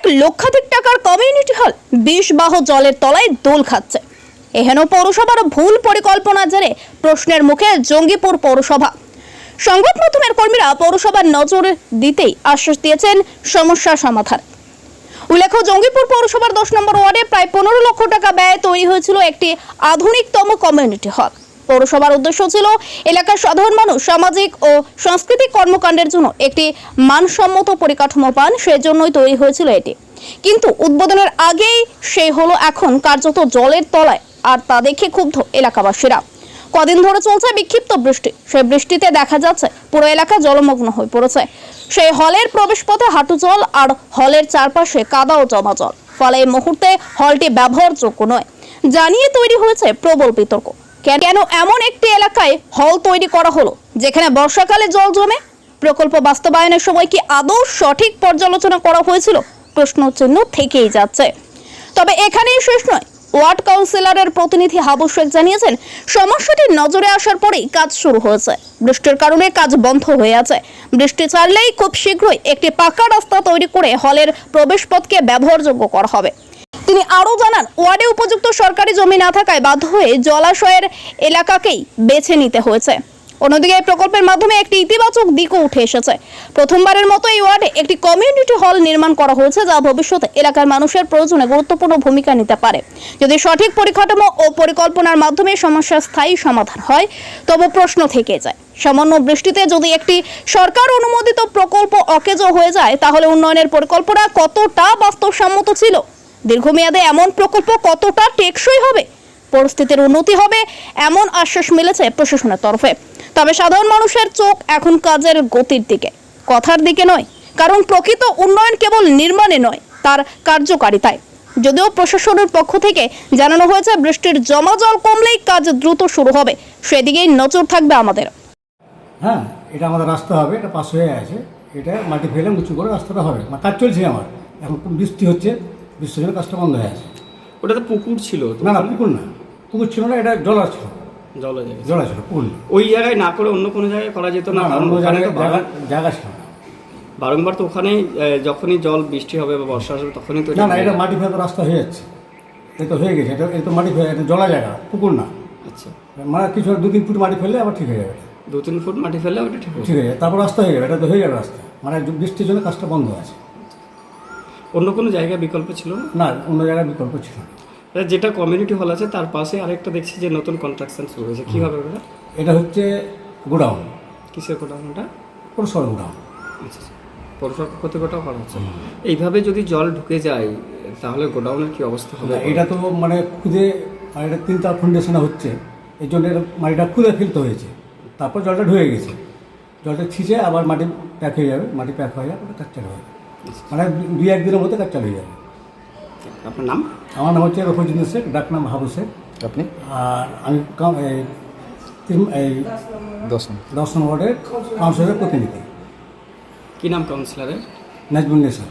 এক লক্ষাধিক টাকার কমিউনিটি হল বিষবাহ জলের তলায় দোল খাচ্ছে। এহেন পৌরসভার ভুল পরিকল্পনা জেরে প্রশ্নের মুখে জঙ্গিপুর পৌরসভা। সংবাদ মাধ্যমের কর্মীরা পৌরসভার নজর দিতেই আশ্বাস দিয়েছেন সমস্যা সমাধান। উল্লেখ্য, জঙ্গিপুর পৌরসভার দশ নম্বর ওয়ার্ডে প্রায় পনেরো লক্ষ টাকা ব্যয়ে তৈরি হয়েছিল একটি আধুনিকতম কমিউনিটি হল পৌরসভার উদ্দেশ্য ছিল এলাকার সাধারণ মানুষ, সামাজিক ও সাংস্কৃতিক কর্মকাণ্ডের জন্য একটি মানসম্মত পরিকাঠামো পান, সেজন্যই তৈরি হয়েছিল এটি। কিন্তু উদ্বোধনের আগেই সেই হলো এখন কার্যত জলের তলায়, আর তা দেখে ক্ষুব্ধ এলাকাবাসীরা। কদিন ধরে চলছে বিক্ষিপ্ত বৃষ্টি। সেই বৃষ্টিতে দেখা যাচ্ছে পুরো এলাকা জলমগ্ন হয়ে পড়েছে। সেই হলের প্রবেশপথে হাঁটু জল আর হলের চারপাশে কাদা ও জমা জল। ফলে এই মুহূর্তে হলটি ব্যবহারযোগ্য নয়। জানিয়ে তৈরি হয়েছে প্রবল বিতর্ক। কেন এমন একটি এলাকায় হল তৈরি করা হলো, যেখানে বর্ষাকালে জল জমে? প্রকল্প বাস্তবায়নের সময় কি আদৌ সঠিক পর্যালোচনা করা হয়েছিল? প্রশ্নচিহ্ন থেকেই যাচ্ছে। তবে এখানেই শেষ নয়। ওয়ার্ড কাউন্সিলরের প্রতিনিধি হাবু শেখ জানিয়েছেন সমস্যাটি নজরে আসার পরেই কাজ শুরু হয়েছে। বৃষ্টির কারণে কাজ বন্ধ হয়ে আছে। বৃষ্টি ছাড়লেই খুব শীঘ্রই একটি পাকা রাস্তা তৈরি করে হলের প্রবেশপথকে ব্যবহারযোগ্য করা হবে। তিনি আরও জানান, ওয়ার্ডে উপযুক্ত সরকারি জমি না থাকায় বাধ্য হয়ে জলাশয়ের এলাকাকেই বেছে নিতে হয়েছে। অন্যদিকে এই প্রকল্পের মাধ্যমে একটি ইতিবাচক দিকও উঠে এসেছে। প্রথমবারের মতো এই ওয়ার্ডে একটি কমিউনিটি হল নির্মাণ করা হয়েছে, যা ভবিষ্যতে এলাকার মানুষের প্রয়োজনে গুরুত্বপূর্ণ ভূমিকা নিতে পারে। যদি সঠিক পরিকাঠামো ও পরিকল্পনার মাধ্যমে সমস্যার স্থায়ী সমাধান হয়, তবে প্রশ্ন থেকে যায়। সামান্য বৃষ্টিতে যদি একটি সরকার অনুমোদিত প্রকল্প অকেজো হয়ে যায়, তাহলে উন্নয়নের পরিকল্পনা কতটা বাস্তবসম্মত ছিল? দীর্ঘমেয়াদে এমন প্রকল্প কতটা টেকসই হবে, পরিস্থিতির উন্নতি হবে, এমন আশ্বাস মিলেছে প্রশাসনের তরফে। তবে সাধারণ মানুষের চোখ এখন কাজের গতির দিকে, কথার দিকে নয়, কারণ প্রকৃত উন্নয়ন কেবল নির্মাণে নয়, তার কার্যকারিতায়। যদিও প্রশাসনের পক্ষ থেকে জানানো হয়েছে, বৃষ্টির জমা জল কমলেই কাজ দ্রুত শুরু হবে, সেদিকেই নজর থাকবে আমাদের। হ্যাঁ এটা আমাদের রাস্তা হবে, এটা পাশ হয়ে আছে, এটা মাটি ফেলে উঁচু করে রাস্তাটা হবে কাজ চলছে আমার। এখন বৃষ্টি হচ্ছে বৃষ্টির জন্য কাজটা বন্ধ হয়ে আছে ওটা তো পুকুর ছিল না না পুকুর না। পুকুর ছিল না এটা জল ছিল। জলে জায়গা জল ছিল পুকুর না। ওই জায়গায় না করে অন্য কোনো জায়গায় করা যেত না? না কারণ অন্য ওখানে জায়গায় তো জায়গা- ছিল না। বারংবার তো ওখানেই যখনই জল বৃষ্টি হবে বা বর্ষা আসবে তখনই তো না না এটা মাটি ফেলে তো রাস্তা হয়ে যাচ্ছে। এটা তো হয়ে গেছে এটা তো মাটি ফেলে এটা জলা জায়গা পুকুর না। আচ্ছা। মানে কিছু দু তিন ফুট মাটি ফেললে আবার ঠিক হয়ে যাবে। দু তিন ফুট মাটি ফেললে ওটা ঠিক ঠিক হয়ে যাবে তারপর রাস্তা হয়ে যাবে এটা তো হয়ে যাবে রাস্তা। মানে বৃষ্টির জন্য কাজটা বন্ধ আছে অন্য কোনো জায়গায় বিকল্প ছিল না? না অন্য জায়গায় বিকল্প ছিল না। যেটা কমিউনিটি হল আছে তার পাশে আরেকটা দেখছি যে নতুন কনস্ট্রাকশন শুরু হয়েছে। কী হবে ওটা? এটা হচ্ছে গোডাউন। কিসের গোডাউনটা পৌরসভার গোডাউন। আচ্ছা আচ্ছা। কত গোটাও করা হচ্ছে এইভাবে যদি জল ঢুকে যায় তাহলে গোডাউনের কি অবস্থা হবে? এটা তো মানে খুদে মানে এটা তিনটা ফাউন্ডেশনে হচ্ছে। এই জন্য এটা মাটিটা খুদে ফেলতে হয়েছে। তারপর জলটা ঢুকে গেছে। জলটা ছিঁচে আবার মাটি প্যাক হয়ে যাবে মাটি প্যাক হয়ে যাবে ওটা কাজ চালু হবে মানে দুই একদিনের মধ্যে কাজ চালু হয়ে যাবে। আপনার নাম? আমার নাম হচ্ছে রফিজুদ্দিন শেখ ডাক নাম হাবু শেখ। আপনি? আর আমি এই দশম। দশ ওয়ার্ডের কাউন্সিলরের প্রতিনিধি। কী নাম কাউন্সিলরের? নাজমুল নেসা